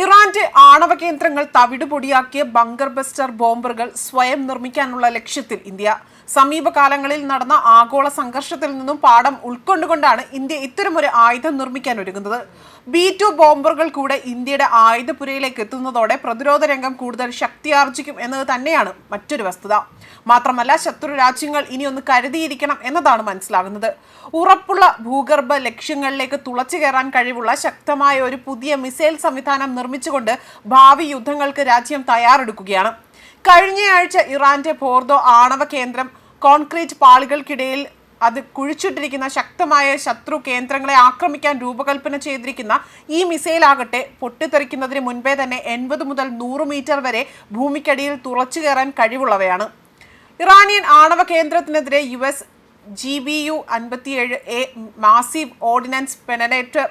ഇറാന്റെ ആണവ കേന്ദ്രങ്ങൾ തവിടുപൊടിയാക്കിയ ബങ്കർ ബസ്റ്റർ ബോംബറുകൾ സ്വയം നിർമ്മിക്കാനുള്ള ലക്ഷ്യത്തിൽ ഇന്ത്യ. സമീപകാലങ്ങളിൽ നടന്ന ആഗോള സംഘർഷത്തിൽ നിന്നും പാഠം ഉൾക്കൊണ്ടുകൊണ്ടാണ് ഇന്ത്യ ഇത്തരമൊരു ആയുധം നിർമ്മിക്കാൻ ഒരുങ്ങുന്നത്. ബി ടു ബോംബറുകൾ കൂടെ ഇന്ത്യയുടെ ആയുധപുരയിലേക്ക് എത്തുന്നതോടെ പ്രതിരോധ രംഗം കൂടുതൽ ശക്തിയാർജിക്കും എന്നത് തന്നെയാണ് മറ്റൊരു വസ്തുത. മാത്രമല്ല ശത്രു രാജ്യങ്ങൾ ഇനിയൊന്ന് കരുതിയിരിക്കണം എന്നതാണ് മനസ്സിലാകുന്നത്. ഉറപ്പുള്ള ഭൂഗർഭ ലക്ഷ്യങ്ങളിലേക്ക് തുളച്ചു കയറാൻ കഴിവുള്ള ശക്തമായ ഒരു പുതിയ മിസൈൽ സംവിധാനം നിർമ്മിച്ചുകൊണ്ട് ഭാവി യുദ്ധങ്ങൾക്ക് രാജ്യം തയ്യാറെടുക്കുകയാണ്. കഴിഞ്ഞയാഴ്ച ഇറാന്റെ പോർദോ ആണവ കേന്ദ്രം കോൺക്രീറ്റ് പാളികൾക്കിടയിൽ അത് കുഴിച്ചിട്ടിരിക്കുന്ന ശക്തമായ ശത്രു കേന്ദ്രങ്ങളെ ആക്രമിക്കാൻ രൂപകൽപ്പന ചെയ്തിരിക്കുന്ന ഈ മിസൈലാകട്ടെ പൊട്ടിത്തെറിക്കുന്നതിന് മുൻപേ തന്നെ എൺപത് മുതൽ നൂറ് മീറ്റർ വരെ ഭൂമിക്കടിയിൽ തുറച്ചു കയറാൻ കഴിവുള്ളവയാണ്. ഇറാനിയൻ ആണവ കേന്ദ്രത്തിനെതിരെ U S G B U അൻപത്തിയേഴ് എ മാസീവ് ഓർഡിനൻസ് പെനലേറ്റർ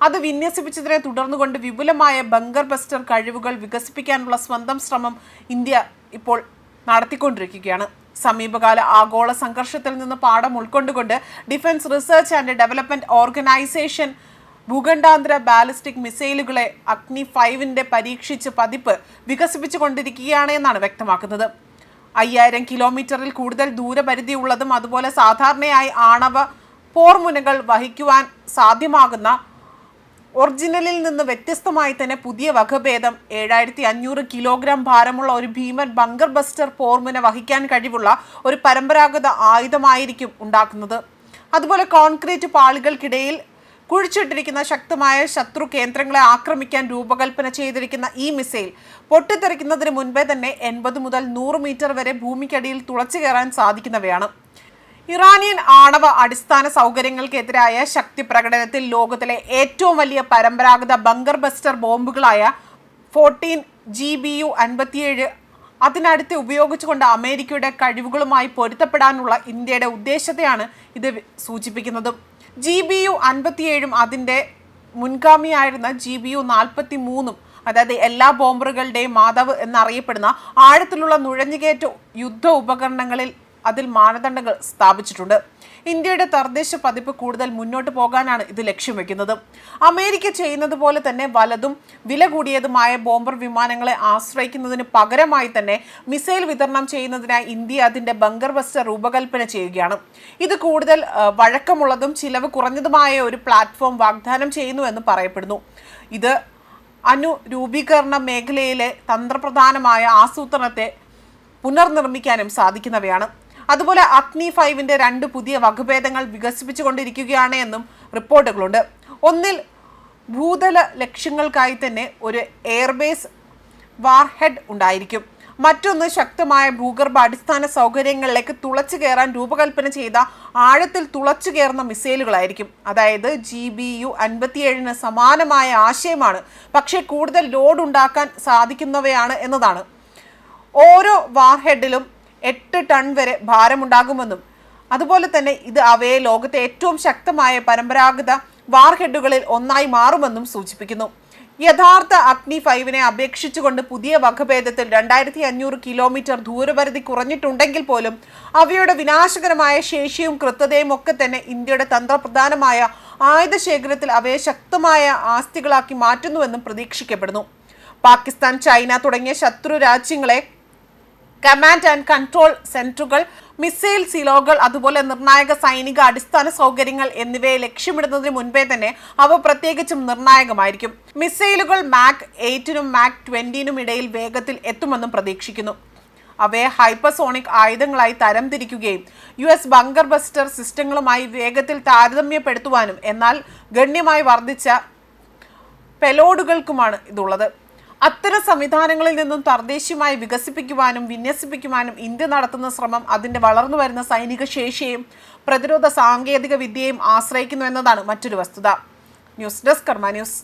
അത് വിന്യസിപ്പിച്ചതിനെ തുടർന്നുകൊണ്ട് വിപുലമായ ബങ്കർ ബസ്റ്റർ കഴിവുകൾ വികസിപ്പിക്കാനുള്ള സ്വന്തം ശ്രമം ഇന്ത്യ ഇപ്പോൾ നടത്തിക്കൊണ്ടിരിക്കുകയാണ്. സമീപകാല ആഗോള സംഘർഷത്തിൽ നിന്ന് പാഠം ഉൾക്കൊണ്ടുകൊണ്ട് defence research and development organisation ഭൂഖണ്ഡാന്തര ballistic മിസൈലുകളെ അഗ്നി ഫൈവിന്റെ പരീക്ഷിച്ച് പതിപ്പ് വികസിപ്പിച്ചുകൊണ്ടിരിക്കുകയാണ് എന്നാണ് വ്യക്തമാക്കുന്നത്. അയ്യായിരം കിലോമീറ്ററിൽ കൂടുതൽ ദൂരപരിധിയുള്ളതും അതുപോലെ സാധാരണയായി ആണവ പോർമുനകൾ വഹിക്കുവാൻ സാധ്യമാകുന്ന ഒറിജിനലിൽ നിന്ന് വ്യത്യസ്തമായി തന്നെ പുതിയ വകഭേദം. ഏഴായിരത്തി അഞ്ഞൂറ് കിലോഗ്രാം ഭാരമുള്ള ഒരു ഭീമൻ ബങ്കർ ബസ്റ്റർ പോർമുന വഹിക്കാൻ കഴിവുള്ള ഒരു പരമ്പരാഗത ആയുധമായിരിക്കും ഉണ്ടാക്കുന്നത്. അതുപോലെ കോൺക്രീറ്റ് പാളികൾക്കിടയിൽ കുഴിച്ചിട്ടിരിക്കുന്ന ശക്തമായ ശത്രു കേന്ദ്രങ്ങളെ ആക്രമിക്കാൻ രൂപകൽപ്പന ചെയ്തിരിക്കുന്ന ഈ മിസൈൽ പൊട്ടിത്തെറിക്കുന്നതിന് മുൻപേ തന്നെ എൺപത് മുതൽ നൂറ് മീറ്റർ വരെ ഭൂമിക്കടിയിൽ തുളച്ചു കയറാൻ സാധിക്കുന്നവയാണ്. ഇറാനിയൻ ആണവ അടിസ്ഥാന സൗകര്യങ്ങൾക്കെതിരായ ശക്തി പ്രകടനത്തിൽ ലോകത്തിലെ ഏറ്റവും വലിയ പരമ്പരാഗത ബങ്കർ ബസ്റ്റർ ബോംബുകളായ ഫോർട്ടീൻ ജി ബി യു അൻപത്തിയേഴ് അതിനടുത്ത് ഉപയോഗിച്ചുകൊണ്ട് അമേരിക്കയുടെ കഴിവുകളുമായി പൊരുത്തപ്പെടാനുള്ള ഇന്ത്യയുടെ ഉദ്ദേശത്തെയാണ് ഇത് സൂചിപ്പിക്കുന്നത്. ജി ബി യു അൻപത്തിയേഴും അതിന്റെ മുൻഗാമിയായിരുന്ന ജി ബി യു നാൽപ്പത്തി മൂന്നും അതായത് എല്ലാ ബോംബറുകളുടെയും മാതാവ് എന്നറിയപ്പെടുന്ന ആഴത്തിലുള്ള നുഴഞ്ഞുകയറ്റ യുദ്ധ ഉപകരണങ്ങളിൽ അതിൽ മാനദണ്ഡങ്ങൾ സ്ഥാപിച്ചിട്ടുണ്ട്. ഇന്ത്യയുടെ തദ്ദേശ പതിപ്പ് കൂടുതൽ മുന്നോട്ട് പോകാനാണ് ഇത് ലക്ഷ്യം വെക്കുന്നത്. അമേരിക്ക ചെയ്യുന്നത് പോലെ തന്നെ വലതും വില കൂടിയതുമായ ബോംബർ വിമാനങ്ങളെ ആശ്രയിക്കുന്നതിന് പകരമായി തന്നെ മിസൈൽ വിതരണം ചെയ്യുന്നതിനായി ഇന്ത്യ അതിന്റെ ബങ്കർ ബസ്റ്റർ രൂപകൽപ്പന ചെയ്യുകയാണ്. ഇത് കൂടുതൽ വഴക്കമുള്ളതും ചിലവ് കുറഞ്ഞതുമായ ഒരു പ്ലാറ്റ്ഫോം വാഗ്ദാനം ചെയ്യുന്നുവെന്ന് പറയപ്പെടുന്നു. ഇത് അനുരൂപീകരണ മേഖലയിലെ തന്ത്രപ്രധാനമായ ആസൂത്രണത്തെ പുനർനിർമ്മിക്കാനും സാധിക്കുന്നവയാണ്. അതുപോലെ അഗ്നി ഫൈവിന്റെ രണ്ട് പുതിയ വകഭേദങ്ങൾ വികസിപ്പിച്ചുകൊണ്ടിരിക്കുകയാണ് എന്നും റിപ്പോർട്ടുകളുണ്ട്. ഒന്നിൽ ഭൂതല ലക്ഷ്യങ്ങൾക്കായി തന്നെ ഒരു എയർബേസ് വാർഹെഡ് ഉണ്ടായിരിക്കും. മറ്റൊന്ന് ശക്തമായ ഭൂഗർഭ അടിസ്ഥാന സൗകര്യങ്ങളിലേക്ക് തുളച്ചു കയറാൻ രൂപകൽപ്പന ചെയ്ത ആഴത്തിൽ തുളച്ചു കയറുന്ന മിസൈലുകളായിരിക്കും. അതായത് ജി ബി യു അൻപത്തിയേഴിന് സമാനമായ ആശയമാണ്. പക്ഷേ കൂടുതൽ ലോഡ് ഉണ്ടാക്കാൻ സാധിക്കുന്നവയാണ് എന്നതാണ്. ഓരോ വാർഹെഡിലും എട്ട് ടൺ വരെ ഭാരമുണ്ടാകുമെന്നും അതുപോലെ തന്നെ ഇത് അവയെ ലോകത്തെ ഏറ്റവും ശക്തമായ പരമ്പരാഗത വാർഹെഡുകളിൽ ഒന്നായി മാറുമെന്നും സൂചിപ്പിക്കുന്നു. യഥാർത്ഥ അഗ്നി ഫൈവിനെ അപേക്ഷിച്ചുകൊണ്ട് പുതിയ വകഭേദത്തിൽ രണ്ടായിരത്തി അഞ്ഞൂറ് കിലോമീറ്റർ ദൂരപരിധി കുറഞ്ഞിട്ടുണ്ടെങ്കിൽ പോലും അവയുടെ വിനാശകരമായ ശേഷിയും കൃത്യതയും ഒക്കെ തന്നെ ഇന്ത്യയുടെ തന്ത്രപ്രധാനമായ ആയുധ ശേഖരത്തിൽ അവയെ ശക്തമായ ആസ്തികളാക്കി മാറ്റുന്നുവെന്നും പ്രതീക്ഷിക്കപ്പെടുന്നു. പാകിസ്ഥാൻ ചൈന തുടങ്ങിയ ശത്രു രാജ്യങ്ങളെ കമാൻഡ് ആൻഡ് കൺട്രോൾ സെന്ററുകൾ മിസൈൽ സിലോകൾ അതുപോലെ നിർണായക സൈനിക അടിസ്ഥാന സൗകര്യങ്ങൾ എന്നിവയെ ലക്ഷ്യമിടുന്നതിന് മുൻപേ തന്നെ അവ പ്രത്യേകിച്ചും നിർണായകമായിരിക്കും. മിസൈലുകൾ മാക് എയ്റ്റിനും മാക് ട്വന്റിനും ഇടയിൽ വേഗത്തിൽ എത്തുമെന്നും പ്രതീക്ഷിക്കുന്നു. അവയെ ഹൈപ്പർസോണിക് ആയുധങ്ങളായി തരംതിരിക്കുകയും യു എസ് ബങ്കർ ബസ്റ്റർ സിസ്റ്റങ്ങളുമായി വേഗത്തിൽ താരതമ്യപ്പെടുത്തുവാനും എന്നാൽ ഗണ്യമായി വർദ്ധിച്ച പെലോഡുകൾക്കുമാണ് ഇതുള്ളത്. അത്തരം സംവിധാനങ്ങളിൽ നിന്നും തദ്ദേശീയമായി വികസിപ്പിക്കുവാനും വിന്യസിപ്പിക്കുവാനും ഇന്ത്യ നടത്തുന്ന ശ്രമം അതിന്റെ വളർന്നു വരുന്ന സൈനിക ശേഷിയെയും പ്രതിരോധ സാങ്കേതിക വിദ്യയെയും ആശ്രയിക്കുന്നു എന്നതാണ് മറ്റൊരു വസ്തുത. News desk Karma news.